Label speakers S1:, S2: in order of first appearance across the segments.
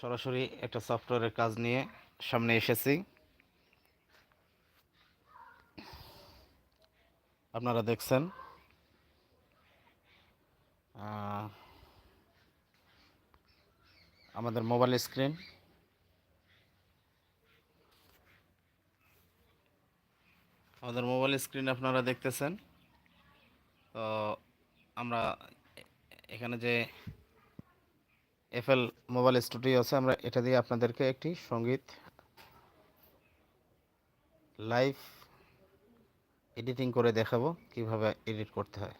S1: সরাসরি একটা সফটওয়্যারের কাজ নিয়ে সামনে এসেছি। আপনারা দেখছেন। আমাদের মোবাইল স্ক্রিন আমাদের মোবাইল স্ক্রিন আপনারা দেখতেছেন। তো আমরা এখানে যে এফএল মোবাইল স্টুডিও আছে। আমরা এটা দিয়ে আপনাদেরকে একটি সংগীত লাইভ এডিটিং করে দেখাবো কীভাবে এডিট করতে হয়।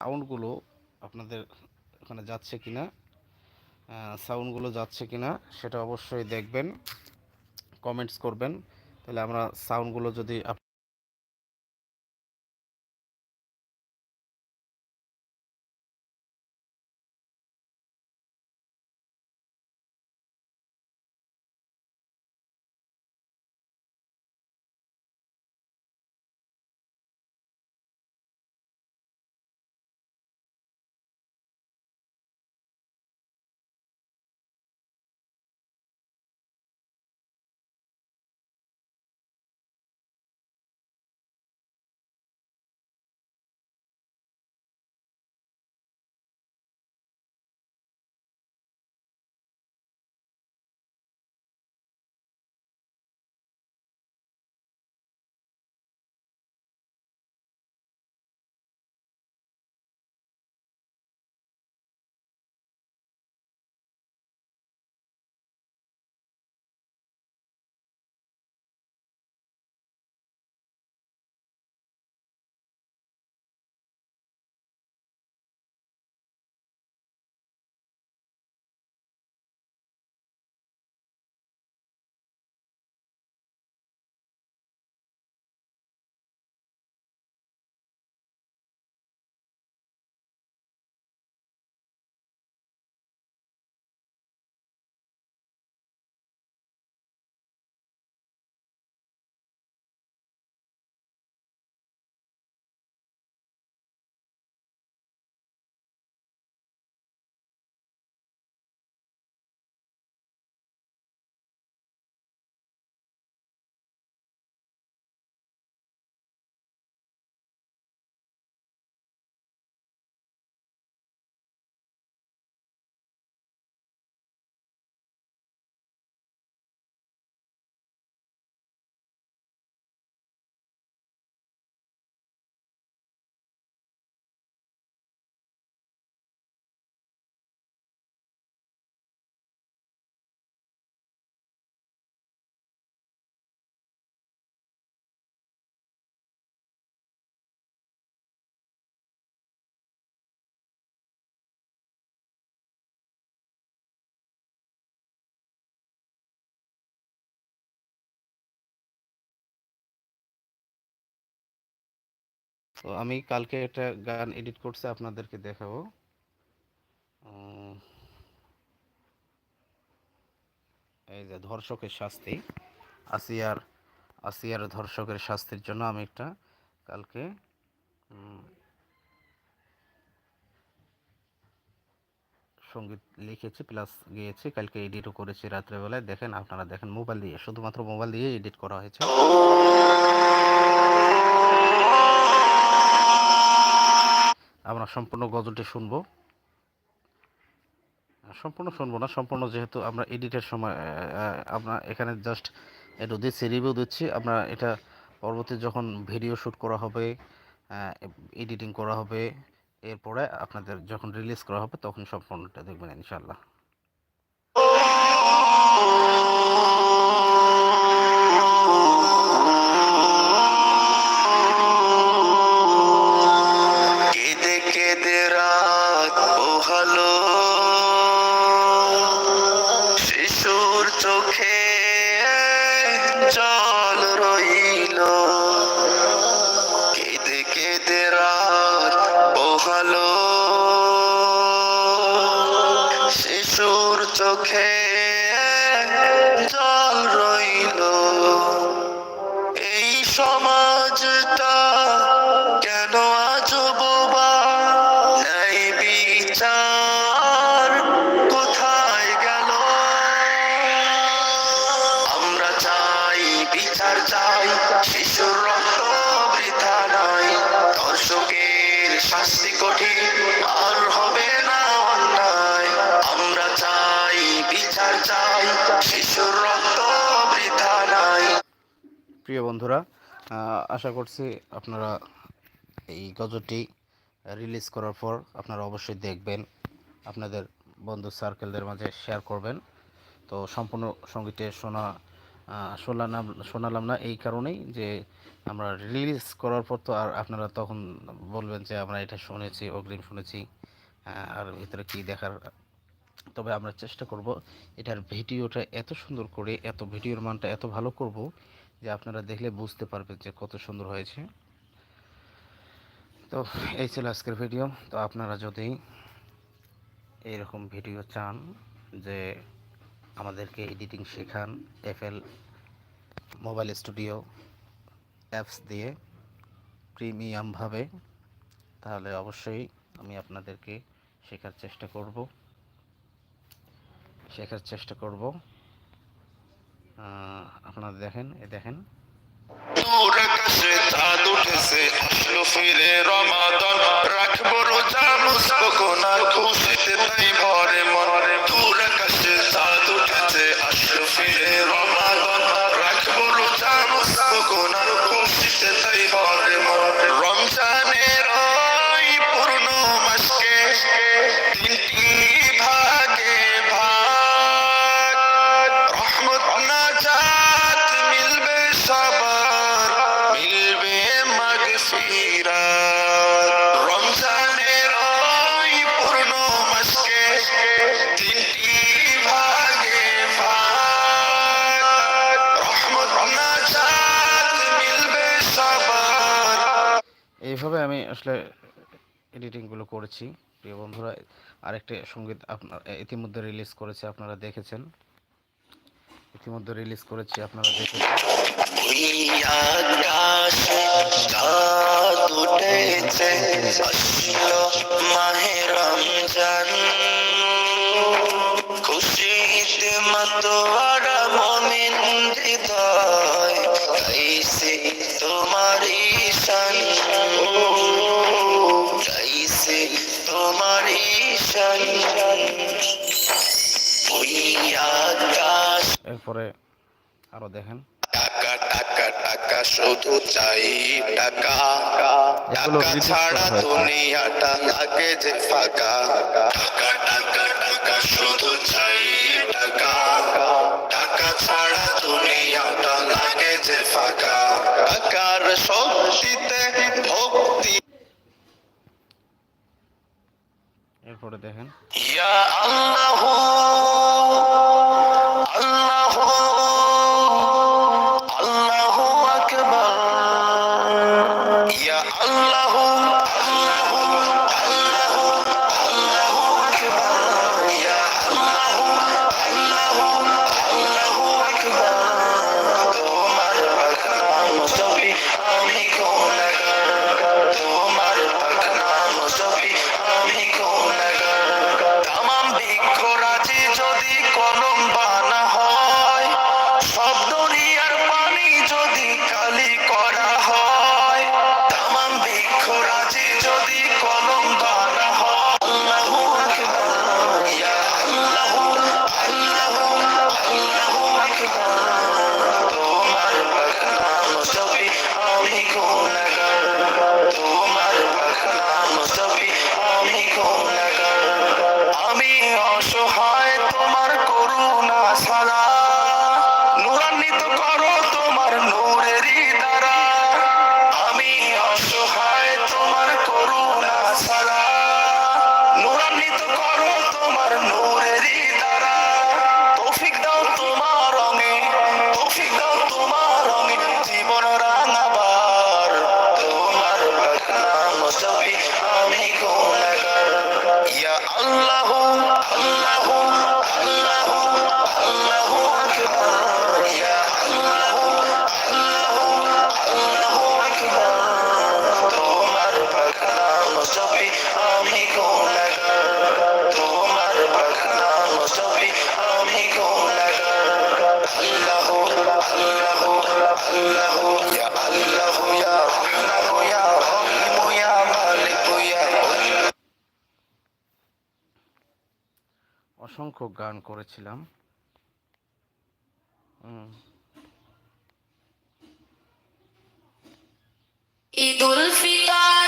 S1: সাউন্ডগুলো আপনাদের ওখানে যাচ্ছে কিনা সাউন্ডগুলো যাচ্ছে কিনা সেটা অবশ্যই দেখবেন কমেন্টস করবেন। তাহলে আমরা সাউন্ডগুলো যদি তো আমি কালকে একটা গান এডিট করছি, আপনাদেরকে দেখাবো। এই যে ধর্ষকের শাস্তি, আসিয়ার আসিয়ার ধর্ষকের শাস্তির জন্য আমি একটা কালকে সংগীত লিখেছি, প্লাস গিয়েছি, কালকে এডিটও করেছি রাত্রেবেলায়। দেখেন, আপনারা দেখেন মোবাইল দিয়ে, শুধুমাত্র মোবাইল দিয়ে এডিট করা হয়েছে। আমরা সম্পূর্ণ গজলটি শুনব। সম্পূর্ণ শুনব না, সম্পূর্ণ যেহেতু আমরা এডিটের সময় আমরা এখানে জাস্ট একটু দিচ্ছি রিভিউ দিচ্ছি। আমরা এটা পরবর্তী যখন ভিডিও শ্যুট করা হবে এডিটিং করা হবে, এরপরে আপনাদের যখন রিলিজ করা হবে, তখন সম্পূর্ণটা দেখবেন ইনশাল্লাহ
S2: okay.
S1: প্রিয় বন্ধুরা আশা করছি আপনারা এই গজলটি রিলিজ করার পর আপনারা অবশ্যই দেখবেন, আপনাদের বন্ধু সার্কেলদের মাঝে শেয়ার করবেন। তো সম্পূর্ণ সঙ্গীতে শোনা শোনালাম শোনালাম না এই কারণেই যে আমরা রিলিজ করার পর তো আর আপনারা তখন বলবেন যে আমরা এটা শুনেছি, অগ্রিম শুনেছি আর ভিতরে কী দেখার। তবে আমরা চেষ্টা করব এটার ভিডিওটা এত সুন্দর করে, এত ভিডিওর মানটা এত ভালো করব যে আপনারা দেখলে বুঝতে পারবেন যে কত সুন্দর হয়েছে। তো এই ছিল আজকের ভিডিও। তো আপনারা যদি এইরকম ভিডিও চান যে আমাদেরকে এডিটিং শেখান এফএল মোবাইল স্টুডিও অ্যাপস দিয়ে প্রিমিয়ামভাবে, তাহলে অবশ্যই আমি আপনাদেরকে শেখার চেষ্টা করব। শেখার চেষ্টা করব। আপনারা দেখেন এ দেখেন।
S2: আসলো রাখব রোজা মুসবো না খুশিতে তাই ভরে
S1: এইভাবে আমি আসলে এডিটিংগুলো করেছি। প্রিয় বন্ধুরা, আরেকটি সংগীত আপনার ইতিমধ্যে রিলিজ করেছে, আপনারা দেখেছেন। ইতিমধ্যে রিলিজ করেছি, আপনারা দেখেছেন।
S2: খুশিতে মাতোয়ারা
S1: এরপরে আরও দেখেন।
S2: টাকা টাকা টাকা শুধু চাই টাকা।
S1: এগুলো
S2: টাকা
S1: release
S2: ছাড়া
S1: করা হয়েছে।
S2: দুনিয়াটা লাগে যে ফাঁকা। টাকা টাকা টাকা শুধু চাই টাকা। টাকা ছাড়া দুনিয়াটা লাগে যে ফাঁকা। টাকার শক্তিতে
S1: দেখেন
S2: আল্লাহ আল্লাহ।
S1: অসংখ্য গান করেছিলাম।
S2: ঈদ উল ফিতর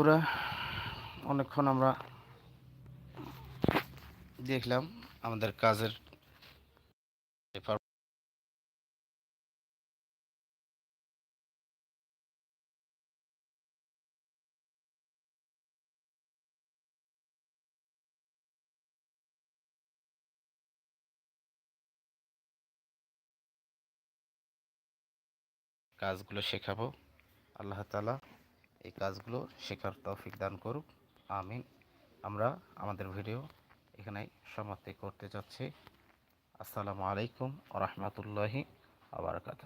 S1: বন্ধুরা অনেকক্ষণ আমরা দেখলাম আমাদের কাজের কাজগুলো শেখাবো। আল্লাহ তালা এই কাজগুলো শেখার তৌফিক দান করুক। আমিন। আমরা আমাদের ভিডিও এখানেই সমাপ্তি করতে যাচ্ছি। আসসালামু আলাইকুম রহমতুল্লাহি আবরকাত